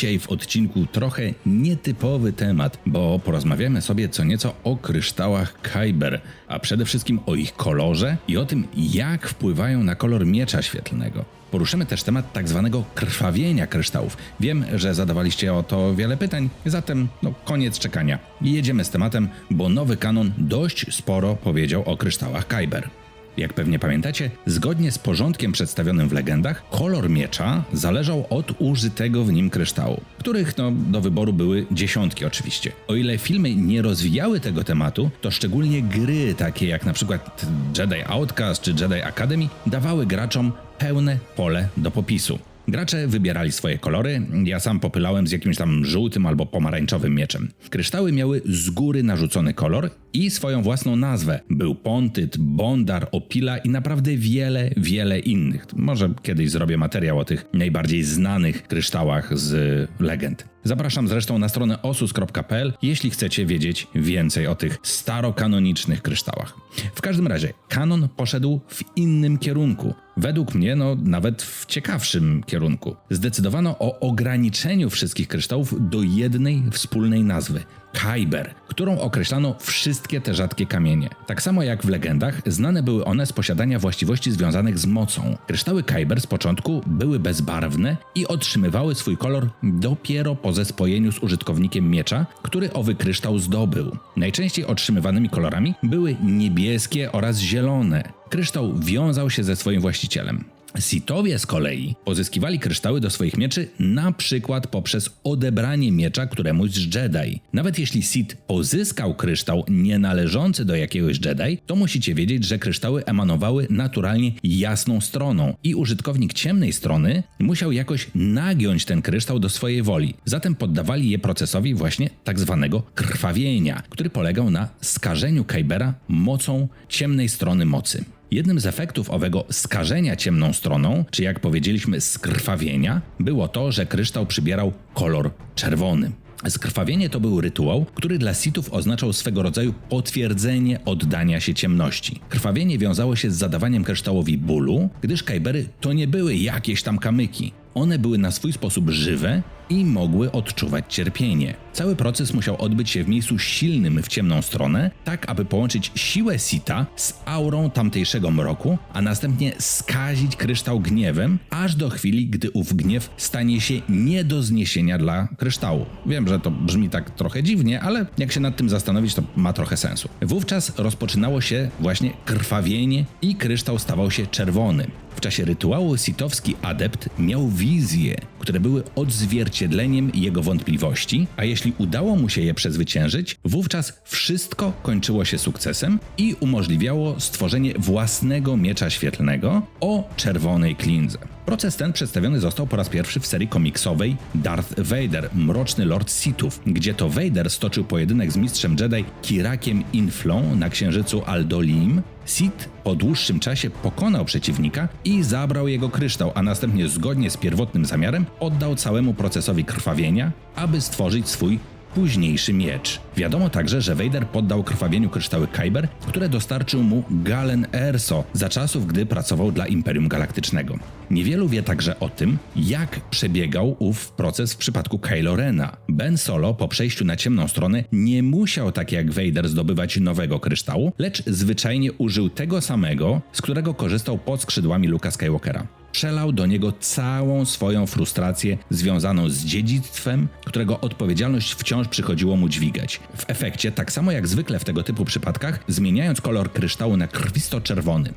Dzisiaj w odcinku trochę nietypowy temat, bo porozmawiamy sobie co nieco o kryształach Kyber, a przede wszystkim o ich kolorze i o tym, jak wpływają na kolor miecza świetlnego. Poruszymy też temat tak zwanego krwawienia kryształów. Wiem, że zadawaliście o to wiele pytań, zatem no koniec czekania. Jedziemy z tematem, bo nowy kanon dość sporo powiedział o kryształach Kyber. Jak pewnie pamiętacie, zgodnie z porządkiem przedstawionym w legendach, kolor miecza zależał od użytego w nim kryształu, których no, do wyboru były dziesiątki oczywiście. O ile filmy nie rozwijały tego tematu, to szczególnie gry takie jak na przykład Jedi Outcast czy Jedi Academy dawały graczom pełne pole do popisu. Gracze wybierali swoje kolory, ja sam popylałem z jakimś tam żółtym albo pomarańczowym mieczem. Kryształy miały z góry narzucony kolor i swoją własną nazwę. Był Pontyt, Bondar, Opila i naprawdę wiele, wiele innych. Może kiedyś zrobię materiał o tych najbardziej znanych kryształach z legend. Zapraszam zresztą na stronę osus.pl, jeśli chcecie wiedzieć więcej o tych starokanonicznych kryształach. W każdym razie, kanon poszedł w innym kierunku. Według mnie, no nawet w ciekawszym kierunku. Zdecydowano o ograniczeniu wszystkich kryształów do jednej wspólnej nazwy Kyber, którą określano wszystkie te rzadkie kamienie. Tak samo jak w legendach, znane były one z posiadania właściwości związanych z mocą. Kryształy Kyber z początku były bezbarwne i otrzymywały swój kolor dopiero po zespojeniu z użytkownikiem miecza, który owy kryształ zdobył. Najczęściej otrzymywanymi kolorami były niebieskie oraz zielone. Kryształ wiązał się ze swoim właścicielem. Sithowie z kolei pozyskiwali kryształy do swoich mieczy na przykład poprzez odebranie miecza któremuś z Jedi. Nawet jeśli Sith pozyskał kryształ nienależący do jakiegoś Jedi, to musicie wiedzieć, że kryształy emanowały naturalnie jasną stroną i użytkownik ciemnej strony musiał jakoś nagiąć ten kryształ do swojej woli. Zatem poddawali je procesowi właśnie tak zwanego krwawienia, który polegał na skażeniu Kybera mocą ciemnej strony mocy. Jednym z efektów owego skażenia ciemną stroną, czy jak powiedzieliśmy skrwawienia, było to, że kryształ przybierał kolor czerwony. Skrwawienie to był rytuał, który dla Sithów oznaczał swego rodzaju potwierdzenie oddania się ciemności. Krwawienie wiązało się z zadawaniem kryształowi bólu, gdyż kajbery to nie były jakieś tam kamyki. One były na swój sposób żywe i mogły odczuwać cierpienie. Cały proces musiał odbyć się w miejscu silnym w ciemną stronę, tak aby połączyć siłę Sita z aurą tamtejszego mroku, a następnie skazić kryształ gniewem, aż do chwili, gdy ów gniew stanie się nie do zniesienia dla kryształu. Wiem, że to brzmi tak trochę dziwnie, ale jak się nad tym zastanowić, to ma trochę sensu. Wówczas rozpoczynało się właśnie krwawienie i kryształ stawał się czerwony. W czasie rytuału sitowski adept miał wizje, które były odzwierciedleniem jego wątpliwości, a jeśli udało mu się je przezwyciężyć, wówczas wszystko kończyło się sukcesem i umożliwiało stworzenie własnego miecza świetlnego o czerwonej klindze. Proces ten przedstawiony został po raz pierwszy w serii komiksowej Darth Vader, Mroczny Lord Sithów, gdzie to Vader stoczył pojedynek z mistrzem Jedi Kirakiem Inflą na księżycu Aldolim. Sith po dłuższym czasie pokonał przeciwnika i zabrał jego kryształ, a następnie zgodnie z pierwotnym zamiarem oddał całemu procesowi krwawienia, aby stworzyć swój późniejszy miecz. Wiadomo także, że Vader poddał krwawieniu kryształy Kyber, które dostarczył mu Galen Erso za czasów, gdy pracował dla Imperium Galaktycznego. Niewielu wie także o tym, jak przebiegał ów proces w przypadku Kylo Rena. Ben Solo po przejściu na ciemną stronę nie musiał tak jak Vader zdobywać nowego kryształu, lecz zwyczajnie użył tego samego, z którego korzystał pod skrzydłami Luka Skywalkera przelał do niego całą swoją frustrację związaną z dziedzictwem, którego odpowiedzialność wciąż przychodziło mu dźwigać. W efekcie, tak samo jak zwykle w tego typu przypadkach, zmieniając kolor kryształu na krwisto-czerwony.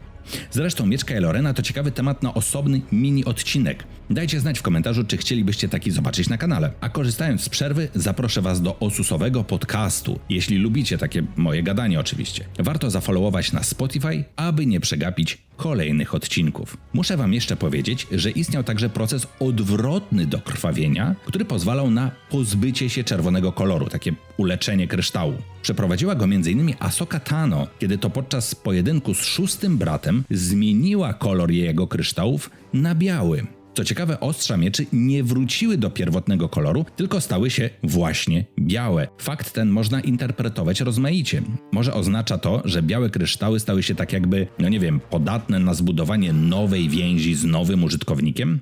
Zresztą miecz Lorena to ciekawy temat na osobny mini odcinek. Dajcie znać w komentarzu, czy chcielibyście taki zobaczyć na kanale. A korzystając z przerwy, zaproszę Was do osusowego podcastu, jeśli lubicie takie moje gadanie oczywiście. Warto zafollowować na Spotify, aby nie przegapić kolejnych odcinków. Muszę Wam jeszcze powiedzieć, że istniał także proces odwrotny do krwawienia, który pozwalał na pozbycie się czerwonego koloru, takie uleczenie kryształu. Przeprowadziła go m.in. Asoka Tano, kiedy to podczas pojedynku z szóstym bratem zmieniła kolor jego kryształów na biały. Co ciekawe, ostrza mieczy nie wróciły do pierwotnego koloru, tylko stały się właśnie białe. Fakt ten można interpretować rozmaicie. Może oznacza to, że białe kryształy stały się tak jakby, no nie wiem, podatne na zbudowanie nowej więzi z nowym użytkownikiem?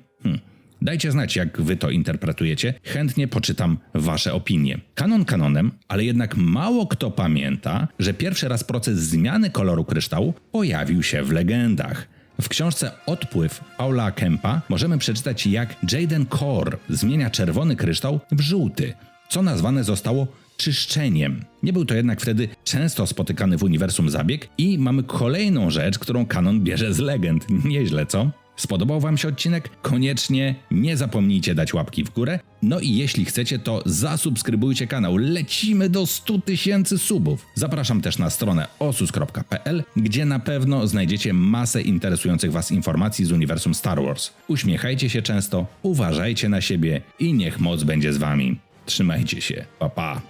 Dajcie znać, jak wy to interpretujecie. Chętnie poczytam wasze opinie. Kanon kanonem, ale jednak mało kto pamięta, że pierwszy raz proces zmiany koloru kryształu pojawił się w legendach. W książce Odpływ Paula Kempa możemy przeczytać, jak Jaden Core zmienia czerwony kryształ w żółty, co nazwane zostało czyszczeniem. Nie był to jednak wtedy często spotykany w uniwersum zabieg i mamy kolejną rzecz, którą kanon bierze z legend. Nieźle, co? Spodobał Wam się odcinek? Koniecznie nie zapomnijcie dać łapki w górę. No i jeśli chcecie, to zasubskrybujcie kanał. Lecimy do 100 tysięcy subów. Zapraszam też na stronę osus.pl, gdzie na pewno znajdziecie masę interesujących Was informacji z uniwersum Star Wars. Uśmiechajcie się często, uważajcie na siebie i niech moc będzie z Wami. Trzymajcie się. Pa pa.